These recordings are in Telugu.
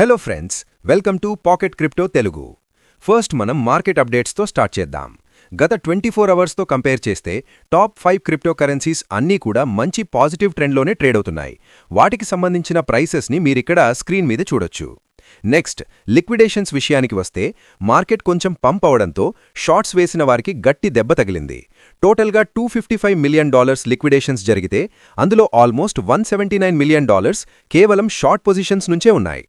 Hello friends welcome to pocket crypto Telugu first మనం మార్కెట్ అప్డేట్స్తో స్టార్ట్ చేద్దాం. గత ట్వంటీ ఫోర్ అవర్స్తో కంపేర్ చేస్తే టాప్ ఫైవ్ క్రిప్టో కరెన్సీస్ అన్నీ కూడా మంచి పాజిటివ్ ట్రెండ్లోనే ట్రేడ్ అవుతున్నాయి. వాటికి సంబంధించిన ప్రైసెస్ని మీరిక్కడ స్క్రీన్ మీద చూడొచ్చు. నెక్స్ట్ లిక్విడేషన్స్ విషయానికి వస్తే మార్కెట్ కొంచెం పంప్ అవడంతో షార్ట్స్ వేసిన వారికి గట్టి దెబ్బ తగిలింది. టోటల్గా two fifty five million dollars liquidations జరిగితే అందులో almost one seventy nine million dollars కేవలం షార్ట్ పొజిషన్స్ నుంచే ఉన్నాయి.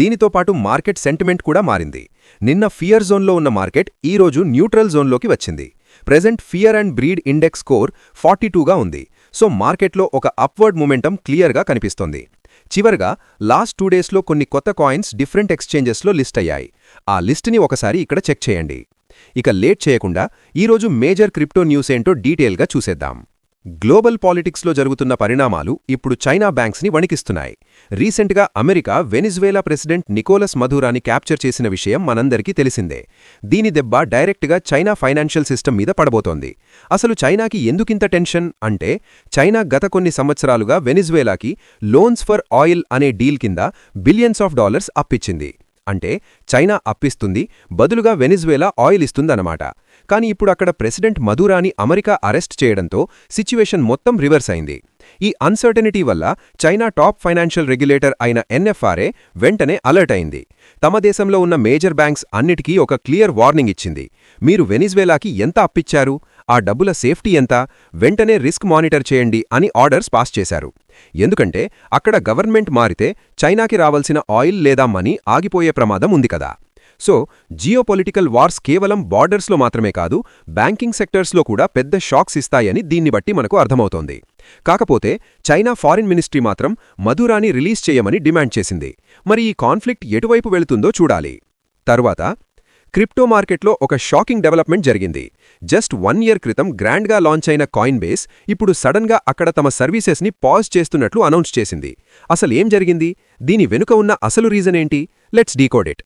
దీనితో పాటు మార్కెట్ సెంటిమెంట్ కూడా మారింది. నిన్న ఫియర్ జోన్లో ఉన్న మార్కెట్ ఈ రోజు న్యూట్రల్ జోన్లోకి వచ్చింది. Present fear and greed index score forty టూగా ఉంది. సో మార్కెట్లో ఒక అప్వర్డ్ మూమెంటం క్లియర్గా కనిపిస్తోంది. చివరగా లాస్ట్ టూ డేస్లో కొన్ని కొత్త కాయిన్స్ డిఫరెంట్ ఎక్స్చేంజెస్లో లిస్ట్ అయ్యాయి. ఆ లిస్ట్ని ఒకసారి ఇక్కడ చెక్ చేయండి. ఇక లేట్ చేయకుండా ఈరోజు మేజర్ క్రిప్టో న్యూస్ ఏంటో డీటెయిల్గా చూసేద్దాం. గ్లోబల్ పాలిటిక్స్లో జరుగుతున్న పరిణామాలు ఇప్పుడు చైనా బ్యాంక్స్ని వణికిస్తున్నాయి. రీసెంట్గా అమెరికా వెనిజువేలా ప్రెసిడెంట్ నికోలస్ మధురాని క్యాప్చర్ చేసిన విషయం మనందరికీ తెలిసిందే. దీని దెబ్బ డైరెక్ట్గా చైనా ఫైనాన్షియల్ సిస్టమ్ మీద పడబోతోంది. అసలు చైనాకి ఎందుకింత టెన్షన్? అంటే చైనా గత కొన్ని సంవత్సరాలుగా వెనిజువేలాకి లోన్స్ ఫర్ ఆయిల్ అనే డీల్ కింద బిలియన్స్ ఆఫ్ డాలర్స్ అప్పిచ్చింది. అంటే చైనా అప్పిస్తుంది బదులుగా వెనిజువేలా ఆయిల్ ఇస్తుందన్నమాట. కానీ ఇప్పుడు అక్కడ ప్రెసిడెంట్ మధురాని అమెరికా అరెస్ట్ చేయడంతో సిచ్యువేషన్ మొత్తం రివర్స్ అయింది. ఈ అన్సర్టనిటీ వల్ల చైనా టాప్ ఫైనాన్షియల్ రెగ్యులేటర్ అయిన ఎన్ఎఫ్ఆర్ఏ వెంటనే అలర్ట్ అయింది. తమ దేశంలో ఉన్న మేజర్ బ్యాంక్స్ అన్నిటికీ ఒక క్లియర్ వార్నింగ్ ఇచ్చింది. మీరు వెనిజ్వేలాకి ఎంత అప్పిచ్చారు? ఆ డబ్బుల సేఫ్టీ ఎంత? వెంటనే రిస్క్ మానిటర్ చేయండి అని ఆర్డర్స్ పాస్ చేశారు. ఎందుకంటే అక్కడ గవర్నమెంట్ మారితే చైనాకి రావాల్సిన ఆయిల్ లేదా మనీ ఆగిపోయే ప్రమాదం ఉంది కదా. సో జియోపొలిటికల్ వార్స్ కేవలం బార్డర్స్లో మాత్రమే కాదు బ్యాంకింగ్ సెక్టర్స్లో కూడా పెద్ద షాక్స్ ఇస్తాయని దీన్ని బట్టి మనకు అర్థమవుతోంది. కాకపోతే చైనా ఫారిన్ మినిస్ట్రీ మాత్రం మధురాని రిలీజ్ చేయమని డిమాండ్ చేసింది. మరి ఈ కాన్ఫ్లిక్ట్ ఎటువైపు వెళుతుందో చూడాలి. తరువాత క్రిప్టో మార్కెట్లో ఒక షాకింగ్ డెవలప్మెంట్ జరిగింది. జస్ట్ వన్ ఇయర్ క్రితం గ్రాండ్గా లాంచ్ అయిన కాయిన్ బేస్ ఇప్పుడు సడన్గా అక్కడ తమ సర్వీసెస్ని పాజ్ చేస్తున్నట్లు అనౌన్స్ చేసింది. అసలేం జరిగింది? దీని వెనుక ఉన్న అసలు రీజన్ ఏంటి? Let's decode it.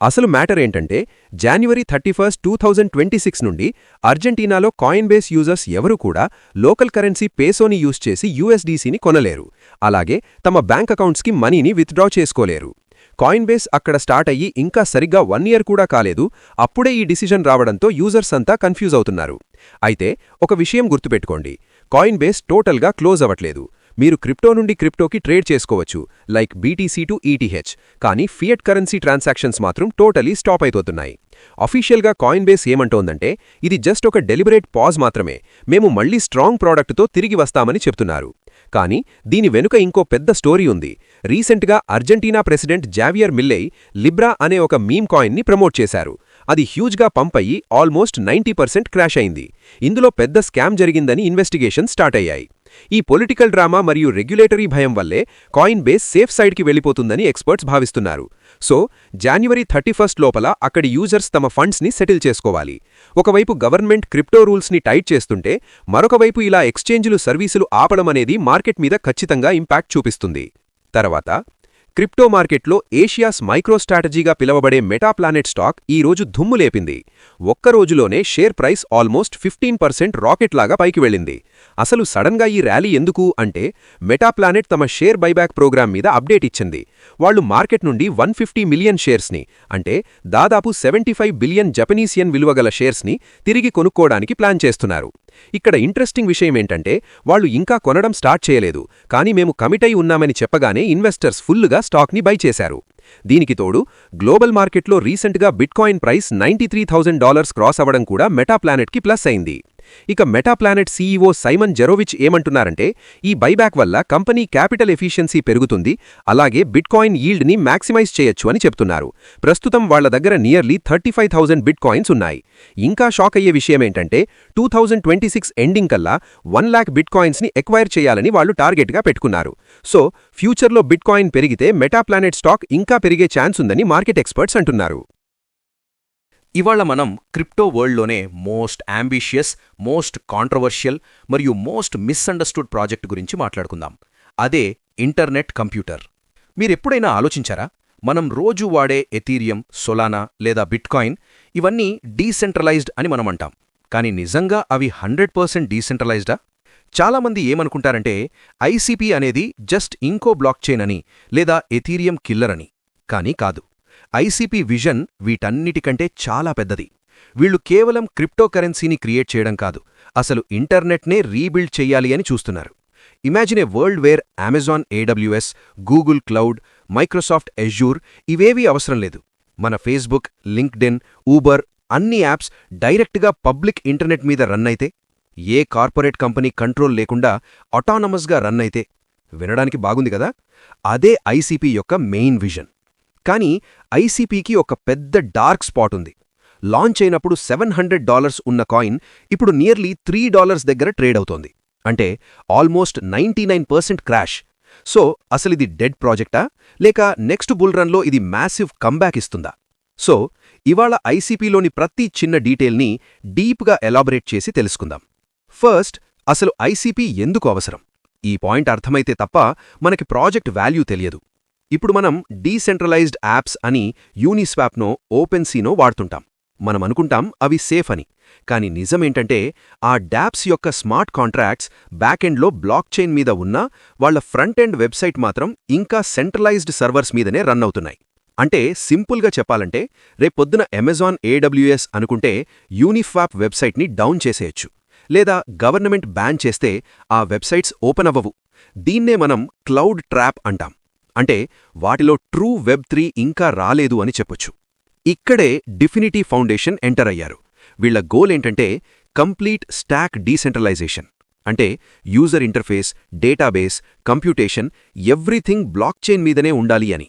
అసలు మ్యాటర్ ఏంటంటే January thirty first two thousand twenty six నుండి అర్జెంటీనాలో కాయిన్ బేస్ యూజర్స్ ఎవరూ కూడా లోకల్ కరెన్సీ పేసోని యూజ్ చేసి యూఎస్డీసీని కొనలేరు. అలాగే తమ బ్యాంక్ అకౌంట్స్కి మనీని విత్డ్రా చేసుకోలేరు. కాయిన్ బేస్ అక్కడ స్టార్ట్ అయ్యి ఇంకా సరిగ్గా వన్ ఇయర్ కూడా కాలేదు. అప్పుడే ఈ డిసిజన్ రావడంతో యూజర్స్ అంతా కన్ఫ్యూజ్ అవుతున్నారు. అయితే ఒక విషయం గుర్తుపెట్టుకోండి. కాయిన్ బేస్ టోటల్గా క్లోజ్ అవ్వట్లేదు. మీరు క్రిప్టో నుండి క్రిప్టోకి ట్రేడ్ చేసుకోవచ్చు లైక్ బీటీసీ టు ఈటీహెచ్ కానీ ఫియట్ కరెన్సీ ట్రాన్సాక్షన్స్ మాత్రం టోటలీ స్టాప్ అయిపోతున్నాయి. అఫీషియల్గా కాయిన్ బేస్ ఏమంటోందంటే ఇది జస్ట్ ఒక డెలిబరేట్ పాజ్ మాత్రమే. మేము మళ్ళీ స్ట్రాంగ్ ప్రోడక్ట్తో తిరిగి వస్తామని చెప్తున్నారు. కానీ దీని వెనుక ఇంకో పెద్ద స్టోరీ ఉంది. రీసెంట్గా Argentina president Javier Milei Libra అనే ఒక మీమ్ కాయిన్ని ప్రమోట్ చేశారు. అది హ్యూజ్గా పంప్ అయ్యి ఆల్మోస్ట్ నైంటీ పర్సెంట్ క్రాష్ అయింది. ఇందులో పెద్ద స్కామ్ జరిగిందని ఇన్వెస్టిగేషన్ స్టార్ట్ అయ్యాయి. ఈ పొలిటికల్ డ్రామా మరియు రెగ్యులేటరీ భయం వల్లే కాయిన్ బేస్ సేఫ్ సైడ్కి వెళ్ళిపోతుందని ఎక్స్పర్ట్స్ భావిస్తున్నారు. సో జాన్యువరి థర్టీ ఫస్ట్ లోపల అక్కడి యూజర్స్ తమ ఫండ్స్ని సెటిల్ చేసుకోవాలి. ఒకవైపు గవర్నమెంట్ క్రిప్టో రూల్స్ని టైట్ చేస్తుంటే మరొకవైపు ఇలా ఎక్స్చేంజ్లు సర్వీసులు ఆపడం అనేది మార్కెట్ మీద ఖచ్చితంగా ఇంపాక్ట్ చూపిస్తుంది. తర్వాత క్రిప్టో మార్కెట్లో ఏషియాస్ మైక్రో స్ట్రాటజీగా పిలవబడే మెటాప్లానెట్ స్టాక్ ఈ రోజు దుమ్ము లేపింది. ఒక్క రోజులోనే share price almost fifteen percent rocket లాగా పైకి వెళ్ళింది. అసలు సడన్గా ఈ ర్యాలీ ఎందుకు అంటే మెటాప్లానెట్ తమ షేర్ బైబ్యాక్ ప్రోగ్రాం మీద అప్డేట్ ఇచ్చింది. వాళ్ళు మార్కెట్ నుండి వన్ ఫిఫ్టీ మిలియన్ షేర్స్ని అంటే దాదాపు సెవెంటీ ఫైవ్ బిలియన్ జపనీసియన్ విలువగల షేర్స్ని తిరిగి కొనుక్కోవడానికి ప్లాన్ చేస్తున్నారు. ఇక్కడ ఇంట్రెస్టింగ్ విషయం ఏంటంటే వాళ్ళు ఇంకా కొనడం స్టార్ట్ చేయలేదు కానీ మేము కమిట్ అయి ఉన్నామని చెప్పగానే ఇన్వెస్టర్స్ ఫుల్లుగా స్టాక్ని బై చేశారు. దీనికి తోడు గ్లోబల్ మార్కెట్లో రీసెంట్గా bitcoin price ninety three thousand dollars cross అవ్వడం కూడా మెటాప్లానెట్కి ప్లస్ అయింది. ఇక మెటాప్లానెట్ సీఈఓ సైమన్ జెరోవిచ్ ఏమంటున్నారంటే ఈ బైబ్యాక్ వల్ల కంపెనీ క్యాపిటల్ ఎఫిషియన్సీ పెరుగుతుంది అలాగే బిట్కాయిన్ ఈల్డ్ని మ్యాక్సిమైజ్ చేయొచ్చు అని చెప్తున్నారు. ప్రస్తుతం వాళ్ళ దగ్గర nearly thirty five thousand bitcoins ఉన్నాయి. ఇంకా షాక్ అయ్యే విషయమేంటంటే two thousand twenty six ending కల్లా వన్ ల్యాక్ బిట్కాయిన్స్ని ఎక్వైర్ చేయాలని వాళ్ళు టార్గెట్గా పెట్టుకున్నారు. సో ఫ్యూచర్లో బిట్కాయిన్ పెరిగితే మెటాప్లానెట్ స్టాక్ ఇంకా పెరిగే ఛాన్స్ ఉందని మార్కెట్ ఎక్స్పర్ట్స్ అంటున్నారు. ఇవాళ మనం క్రిప్టో వరల్డ్లోనే మోస్ట్ అంబిషియస్ మోస్ట్ కాంట్రవర్షియల్ మరియు మోస్ట్ మిస్అండర్స్టూడ్ ప్రాజెక్ట్ గురించి మాట్లాడుకుందాం. అదే ఇంటర్నెట్ కంప్యూటర్. మీరెప్పుడైనా ఆలోచించారా? మనం రోజు వాడే ఎథీరియం సొలానా లేదా బిట్కాయిన్ ఇవన్నీ డీసెంట్రలైజ్డ్ అని మనం అంటాం. కానీ నిజంగా అవి హండ్రెడ్ పర్సెంట్ డీసెంట్రలైజ్డా చాలామంది ఏమనుకుంటారంటే ఐసీపీ అనేది జస్ట్ ఇంకో బ్లాక్ చైన్ అని లేదా ఎథీరియం కిల్లర్ అని. కానీ కాదు. ఐసీపీ విజన్ వీటన్నిటికంటే చాలా పెద్దది. వీళ్ళు కేవలం క్రిప్టోకరెన్సీని క్రియేట్ చేయడం కాదు అసలు ఇంటర్నెట్నే రీబిల్డ్ చెయ్యాలి అని చూస్తున్నారు. Imagine a world where Amazon AWS Google cloud Microsoft Azure ఇవేవీ అవసరం లేదు. మన ఫేస్బుక్ లింక్డ్ఇన్ ఊబర్ అన్ని యాప్స్ డైరెక్ట్గా పబ్లిక్ ఇంటర్నెట్ మీద రన్ అయితే ఏ కార్పొరేట్ కంపెనీ కంట్రోల్ లేకుండా అటానమస్గా రన్ అయితే వినడానికి బాగుంది కదా? అదే ఐసీపీ యొక్క మెయిన్ విజన్. కానీ ఐసీపీకి ఒక పెద్ద డార్క్ స్పాట్ ఉంది. లాంచ్ అయినప్పుడు సెవెన్ హండ్రెడ్ డాలర్స్ ఉన్న కాయిన్ ఇప్పుడు నియర్లీ త్రీ డాలర్స్ దగ్గర ట్రేడ్ అవుతోంది. అంటే almost ninety nine percent crash. So అసలిది dead ప్రాజెక్టా? లేక నెక్స్ట్ బుల్ రన్లో ఇది మ్యాసివ్ కంబ్యాక్ ఇస్తుందా? సో ఇవాళ ఐసీపీలోని ప్రతి చిన్న డీటెయిల్ని డీప్గా ఎలాబరేట్ చేసి తెలుసుకుందాం. ఫస్ట్ అసలు ఐసీపీ ఎందుకు అవసరం? ఈ పాయింట్ అర్థమైతే తప్ప మనకి ప్రాజెక్ట్ వాల్యూ తెలియదు. ఇప్పుడు మనం డీసెంట్రలైజ్డ్ యాప్స్ అని యూనిస్వాప్నో ఓపెన్సీనో వాడుతుంటాం. మనం అనుకుంటాం అవి సేఫ్ అని. కానీ నిజమేంటంటే ఆ డాప్స్ యొక్క స్మార్ట్ కాంట్రాక్ట్స్ బ్యాకెండ్లో బ్లాక్ చైన్ మీద ఉన్నా వాళ్ళ ఫ్రంట్ ఎండ్ వెబ్సైట్ మాత్రం ఇంకా సెంట్రలైజ్డ్ సర్వర్స్ మీదనే రన్ అవుతున్నాయి. అంటే సింపుల్గా చెప్పాలంటే రేపొద్దున అమెజాన్ ఏడబ్ల్యూఎస్ అనుకుంటే యూనిఫాప్ వెబ్సైట్ని డౌన్ చేసేయచ్చు. లేదా గవర్నమెంట్ బ్యాన్ చేస్తే ఆ వెబ్సైట్స్ ఓపెన్ అవ్వవు. దీన్నే మనం క్లౌడ్ ట్రాప్ అంటాం. అంటే వాటిలో ట్రూ వెబ్ త్రీ ఇంకా రాలేదు అని చెప్పొచ్చు. ఇక్కడే డిఫినిటీ ఫౌండేషన్ ఎంటర్ అయ్యారు. వీళ్ళ గోల్ ఏంటంటే కంప్లీట్ స్టాక్ డీసెంట్రలైజేషన్. అంటే user interface database computation everything blockchain మీదనే ఉండాలి అని.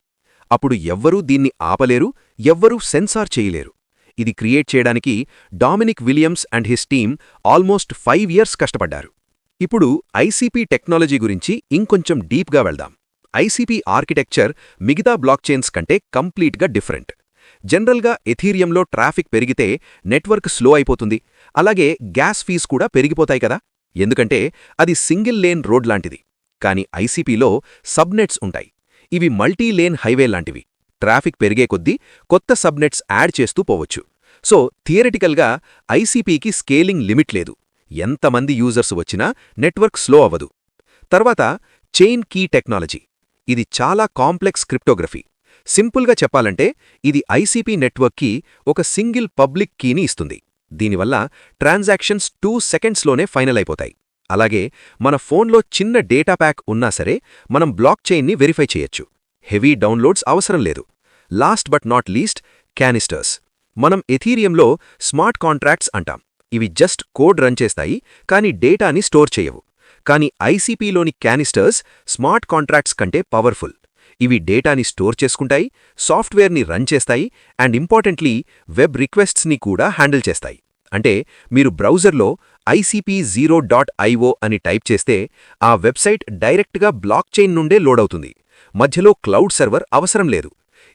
అప్పుడు ఎవ్వరూ దీన్ని ఆపలేరు ఎవ్వరూ సెన్సార్ చేయలేరు. ఇది క్రియేట్ చేయడానికి Dominic Williams and his team almost five years కష్టపడ్డారు. ఇప్పుడు ఐసీపీ టెక్నాలజీ గురించి ఇంకొంచెం డీప్గా వెళ్దాం. ఐసీపీ ఆర్కిటెక్చర్ మిగతా బ్లాక్ చైన్స్ కంటే కంప్లీట్గా డిఫరెంట్. జనరల్గా ఎథీరియంలో ట్రాఫిక్ పెరిగితే నెట్వర్క్ స్లో అయిపోతుంది. అలాగే గ్యాస్ ఫీజ్ కూడా పెరిగిపోతాయి కదా. ఎందుకంటే అది సింగిల్ లేన్ రోడ్ లాంటిది. కానీ ఐసీపీలో సబ్నెట్స్ ఉంటాయి. ఇవి మల్టీ లేన్ హైవే లాంటివి. ట్రాఫిక్ పెరిగే కొద్దీ కొత్త సబ్నెట్స్ యాడ్ చేస్తూ పోవచ్చు. సో థియరిటికల్గా ఐసీపీకి స్కేలింగ్ లిమిట్ లేదు. ఎంతమంది యూజర్స్ వచ్చినా నెట్వర్క్ స్లో అవ్వదు. తర్వాత చైన్ కీ టెక్నాలజీ. ఇది చాలా కాంప్లెక్స్ క్రిప్టోగ్రఫీ. సింపుల్గా చెప్పాలంటే ఇది ఐసీపీ నెట్వర్క్కి ఒక సింగిల్ పబ్లిక్ కీని ఇస్తుంది. దీనివల్ల ట్రాన్సాక్షన్స్ టూ సెకండ్స్లోనే ఫైనల్ అయిపోతాయి అలాగే మన ఫోన్లో చిన్న డేటా ప్యాక్ ఉన్నా సరే మనం బ్లాక్ చైన్ని వెరిఫై చేయొచ్చు. హెవీ డౌన్లోడ్స్ అవసరం లేదు. Last but not least canisters. మనం ఎథీరియంలో స్మార్ట్ కాంట్రాక్ట్స్ అంటాం. ఇవి జస్ట్ కోడ్ రన్ చేస్తాయి కానీ డేటాని స్టోర్ చేయవు. కానీ ఐసీపీలోని క్యానిస్టర్స్ స్మార్ట్ కాంట్రాక్ట్స్ కంటే పవర్ఫుల్. ఇవి డేటాని స్టోర్ చేసుకుంటాయి సాఫ్ట్వేర్ని రన్ చేస్తాయి అండ్ ఇంపార్టెంట్లీ వెబ్ రిక్వెస్ట్స్ని కూడా హ్యాండిల్ చేస్తాయి. అంటే మీరు బ్రౌజర్లో ఐసీపీ జీరో డాట్ ఐఓ అని టైప్ చేస్తే ఆ వెబ్సైట్ డైరెక్ట్గా బ్లాక్ చైన్ నుండే లోడ్ అవుతుంది. మధ్యలో క్లౌడ్ సర్వర్ అవసరం లేదు.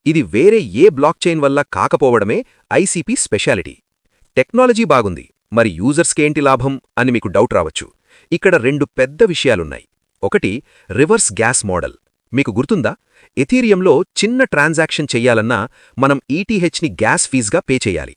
ఇది వేరే ఏ బ్లాక్ చైన్ వల్ల కాకపోవడమే ఐసీపీ స్పెషాలిటీ. టెక్నాలజీ బాగుంది మరి యూజర్స్కేంటి లాభం అని మీకు డౌట్ రావచ్చు. ఇక్కడ రెండు పెద్ద విషయాలున్నాయి. ఒకటి రివర్స్ గ్యాస్ మోడల్. మీకు గుర్తుందా? ఎథీరియంలో చిన్న ట్రాన్సాక్షన్ చెయ్యాలన్నా మనం ఈటీహెచ్ని గ్యాస్ ఫీజ్గా పే చేయాలి.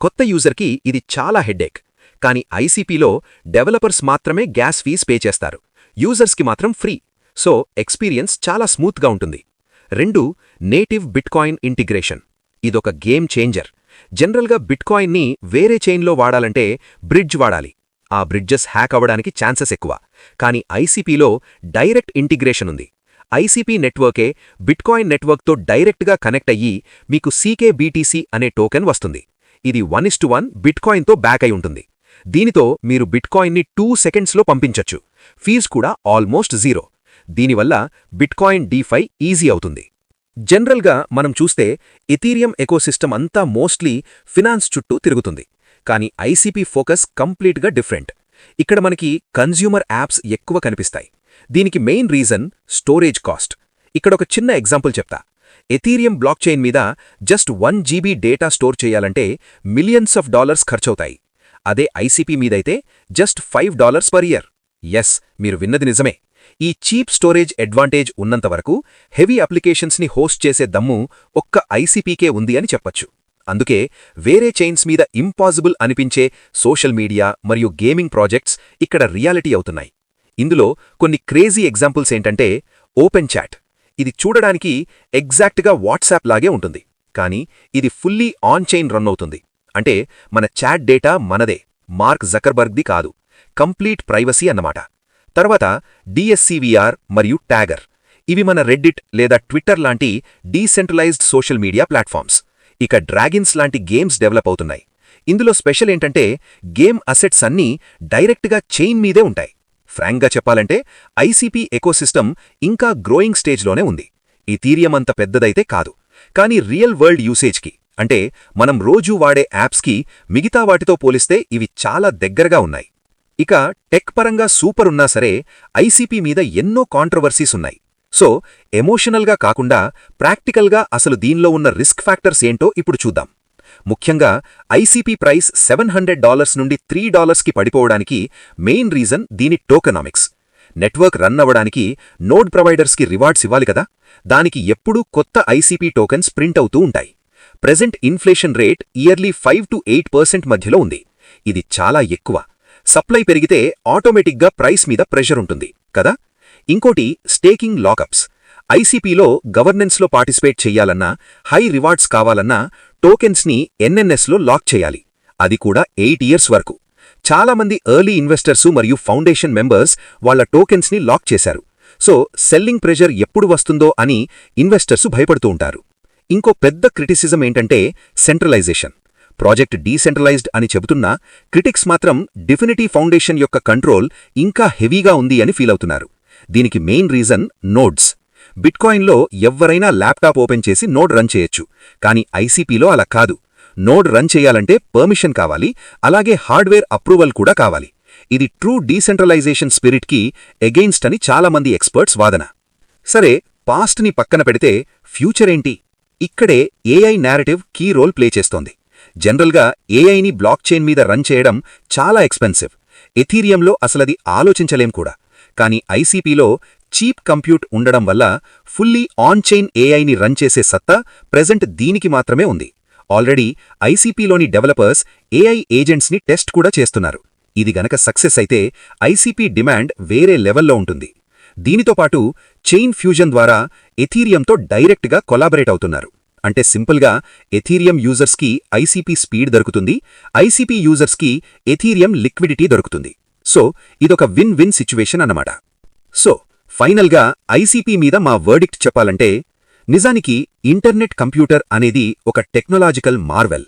కొత్త యూజర్కి ఇది చాలా హెడ్డేక్. కానీ ఐసీపీలో డెవలపర్స్ మాత్రమే గ్యాస్ ఫీజ్ పే చేస్తారు. యూజర్స్కి మాత్రం ఫ్రీ. సో ఎక్స్పీరియన్స్ చాలా స్మూత్గా ఉంటుంది. రెండు నేటివ్ బిట్కాయిన్ ఇంటిగ్రేషన్. ఇదొక గేమ్ చేంజర్. జనరల్గా బిట్కాయిన్ని వేరే చైన్లో వాడాలంటే బ్రిడ్జ్ వాడాలి. ఆ బ్రిడ్జెస్ హ్యాక్ అవ్వడానికి ఛాన్సెస్ ఎక్కువ. కానీ ఐసీపీలో డైరెక్ట్ ఇంటిగ్రేషన్ ఉంది. ఐసీపీ నెట్వర్కే బిట్కాయిన్ నెట్వర్క్తో డైరెక్ట్గా కనెక్ట్ అయ్యి మీకు సీకే బీటీసీ అనే టోకెన్ వస్తుంది. ఇది వన్ ఇస్టు వన్ బిట్కాయిన్తో బ్యాక్ అయి ఉంటుంది. దీనితో మీరు బిట్కాయిన్ని టూ సెకండ్స్లో పంపించొచ్చు. ఫీజ్ కూడా ఆల్మోస్ట్ జీరో. దీనివల్ల బిట్కాయిన్ డీఫై ఈజీ అవుతుంది. జనరల్గా మనం చూస్తే ఎథీరియం ఎకోసిస్టమ్ అంతా మోస్ట్లీ ఫినాన్స్ చుట్టూ తిరుగుతుంది. కానీ ఐసీపీ ఫోకస్ కంప్లీట్గా డిఫరెంట్. ఇక్కడ మనకి కన్జ్యూమర్ యాప్స్ ఎక్కువ కనిపిస్తాయి. దీనికి మెయిన్ రీజన్ స్టోరేజ్ కాస్ట్. ఇక్కడ ఒక చిన్న ఎగ్జాంపుల్ చెప్తా. ఎథీరియం బ్లాక్ చైన్ మీద just one GB data store చేయాలంటే మిలియన్స్ ఆఫ్ డాలర్స్ ఖర్చవుతాయి. అదే ఐసీపీ మీదైతే just five dollars per year. Yes మీరు విన్నది నిజమే. ఈ చీప్ స్టోరేజ్ అడ్వాంటేజ్ ఉన్నంతవరకు హెవీ అప్లికేషన్స్ని హోస్ట్ చేసే దమ్ము ఒక్క ఐసీపీకే ఉంది అని చెప్పచ్చు. అందుకే వేరే చైన్స్ మీద ఇంపాసిబుల్ అనిపించే సోషల్ మీడియా మరియు గేమింగ్ ప్రాజెక్ట్స్ ఇక్కడ రియాలిటీ అవుతున్నాయి. ఇందులో కొన్ని క్రేజీ ఎగ్జాంపుల్స్ ఏంటంటే ఓపెన్ చాట్. ఇది చూడడానికి ఎగ్జాక్ట్గా వాట్సాప్ లాగే ఉంటుంది. కానీ ఇది ఫుల్లీ ఆన్ చైన్ రన్ అవుతుంది. అంటే మన చాట్ డేటా మనదే. మార్క్ జకర్బర్గ్ది కాదు. కంప్లీట్ ప్రైవసీ అన్నమాట. తర్వాత డిఎస్సివిఆర్ మరియు ట్యాగర్. ఇవి మన రెడ్డిట్ లేదా ట్విట్టర్ లాంటి డీసెంట్రలైజ్డ్ సోషల్ మీడియా ప్లాట్ఫామ్స్. ఇక డ్రాగిన్స్ లాంటి గేమ్స్ డెవలప్ అవుతున్నాయి. ఇందులో స్పెషల్ ఏంటంటే గేమ్ అసెట్స్ అన్నీ డైరెక్ట్గా చైన్ మీదే ఉంటాయి. ఫ్రాంక్గా చెప్పాలంటే ఐసీపీ ఎకోసిస్టమ్ ఇంకా గ్రోయింగ్ స్టేజ్లోనే ఉంది. ఈ థీరియం అంత పెద్దదైతే కాదు. కానీ రియల్ వరల్డ్ యూసేజ్కి అంటే మనం రోజూ వాడే యాప్స్కి మిగతా వాటితో పోలిస్తే ఇవి చాలా దగ్గరగా ఉన్నాయి. ఇక టెక్ పరంగా సూపర్ ఉన్నా సరే ఐసీపీ మీద ఎన్నో కాంట్రవర్సీస్ ఉన్నాయి. సో ఎమోషనల్గా కాకుండా ప్రాక్టికల్గా అసలు దీనిలో ఉన్న రిస్క్ ఫ్యాక్టర్స్ ఏంటో ఇప్పుడు చూద్దాం. ముఖ్యంగా ICP price seven hundred dollars నుండి త్రీ డాలర్స్కి పడిపోవడానికి మెయిన్ రీజన్ దీని టోకనామిక్స్. నెట్వర్క్ రన్ అవ్వడానికి నోడ్ ప్రొవైడర్స్కి రివార్డ్స్ ఇవ్వాలి కదా? దానికి ఎప్పుడూ కొత్త ఐసీపీ టోకెన్స్ ప్రింట్ అవుతూ ఉంటాయి. Present inflation rate yearly five to eight percent మధ్యలో ఉంది. ఇది చాలా ఎక్కువ. సప్లై పెరిగితే ఆటోమేటిక్గా ప్రైస్ మీద ప్రెషర్ ఉంటుంది కదా? ఇంకోటి స్టేకింగ్ లాకప్స్. ఐసీపీలో గవర్నెన్స్లో పార్టిసిపేట్ చెయ్యాలన్నా హై రివార్డ్స్ కావాలన్నా టోకెన్స్ని ఎన్ఎన్ఎస్లో లాక్ చేయాలి. అది కూడా ఎయిట్ ఇయర్స్ వరకు. చాలామంది ఎర్లీ ఇన్వెస్టర్సు మరియు ఫౌండేషన్ మెంబర్స్ వాళ్ళ టోకెన్స్ని లాక్ చేశారు. సో సెల్లింగ్ ప్రెషర్ ఎప్పుడు వస్తుందో అని ఇన్వెస్టర్సు భయపడుతూ ఉంటారు. ఇంకో పెద్ద క్రిటిసిజం ఏంటంటే సెంట్రలైజేషన్. ప్రాజెక్ట్ డీసెంట్రలైజ్డ్ అని చెబుతున్నా క్రిటిక్స్ మాత్రం డిఫినిటీ ఫౌండేషన్ యొక్క కంట్రోల్ ఇంకా హెవీగా ఉంది అని ఫీల్ అవుతున్నారు. దీనికి మెయిన్ రీజన్ నోడ్స్ బిట్కాయిన్లో ఎవ్వరైనా ల్యాప్టాప్ ఓపెన్ చేసి నోడ్ రన్ చేయొచ్చు. కానీ ఐసీపీలో అలా కాదు. నోడ్ రన్ చేయాలంటే పర్మిషన్ కావాలి. అలాగే హార్డ్వేర్ అప్రూవల్ కూడా కావాలి. ఇది ట్రూ డీసెంట్రలైజేషన్ స్పిరిట్కి ఎగెయిన్స్ట్ అని చాలామంది ఎక్స్పర్ట్స్ వాదన. సరే పాస్ట్ని పక్కన పెడితే ఫ్యూచర్ ఏంటి? ఇక్కడే AI narrative key role play చేస్తోంది. జనరల్గా ఏఐని బ్లాక్ చైన్ మీద రన్ చేయడం చాలా ఎక్స్పెన్సివ్ ఎథీరియంలో అసలది ఆలోచించలేం కూడా. కానీ ఐసీపీలో చీప్ కంప్యూట్ ఉండడం వల్ల ఫుల్లీ ఆన్ చైన్ ఏఐని రన్ చేసే సత్తా ప్రెజెంట్ దీనికి మాత్రమే ఉంది. ఆల్రెడీ ఐసీపీలోని డెవలపర్స్ ఏఐ ఏజెంట్స్ని టెస్ట్ కూడా చేస్తున్నారు. ఇది గనక సక్సెస్ అయితే ఐసీపీ డిమాండ్ వేరే లెవెల్లో ఉంటుంది. దీనితో పాటు చైన్ ఫ్యూజన్ ద్వారా ఎథీరియంతో డైరెక్ట్గా కొలాబరేట్ అవుతున్నారు. అంటే సింపుల్గా ఎథీరియం యూజర్స్కి ఐసీపీ స్పీడ్ దొరుకుతుంది ఐసీపీ యూజర్స్కి ఎథీరియం లిక్విడిటీ దొరుకుతుంది. సో ఇదొక విన్ విన్ సిచ్యువేషన్ అన్నమాట. సో ఫైనల్గా ఐసీపీ మీద మా వర్డిక్ట్ చెప్పాలంటే నిజానికి ఇంటర్నెట్ కంప్యూటర్ అనేది ఒక టెక్నాలజికల్ మార్వెల్.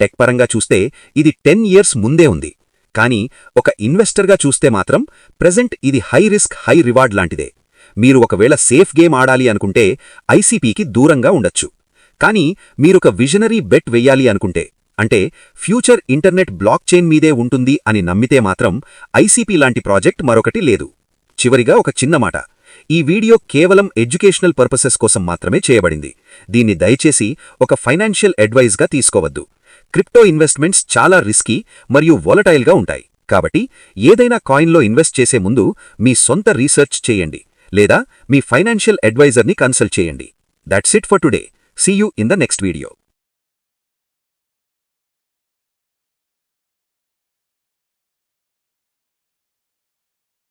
టెక్ పరంగా చూస్తే ఇది టెన్ ఇయర్స్ ముందే ఉంది. కానీ ఒక ఇన్వెస్టర్గా చూస్తే మాత్రం ప్రెజెంట్ ఇది హై రిస్క్ హై రివార్డ్ లాంటిదే. మీరు ఒకవేళ సేఫ్ గేమ్ ఆడాలి అనుకుంటే ఐసీపీకి దూరంగా ఉండొచ్చు. కానీ మీరొక విజనరీ బెట్ వెయ్యాలి అనుకుంటే అంటే ఫ్యూచర్ ఇంటర్నెట్ బ్లాక్ చైన్ మీదే ఉంటుంది అని నమ్మితే మాత్రం ఐసీపీ లాంటి ప్రాజెక్ట్ మరొకటి లేదు. చివరిగా ఒక చిన్న మాట. ఈ వీడియో కేవలం ఎడ్యుకేషనల్ పర్పసెస్ కోసం మాత్రమే చేయబడింది. దీన్ని దయచేసి ఒక ఫైనాన్షియల్ అడ్వైజ్గా తీసుకోవద్దు. క్రిప్టో ఇన్వెస్ట్మెంట్స్ చాలా రిస్కీ మరియు వొలటైల్గా ఉంటాయి. కాబట్టి ఏదైనా కాయిన్లో ఇన్వెస్ట్ చేసే ముందు మీ సొంత రీసెర్చ్ చేయండి. లేదా మీ ఫైనాన్షియల్ అడ్వైజర్ని కన్సల్ట్ చేయండి. That's it for today see you in the next video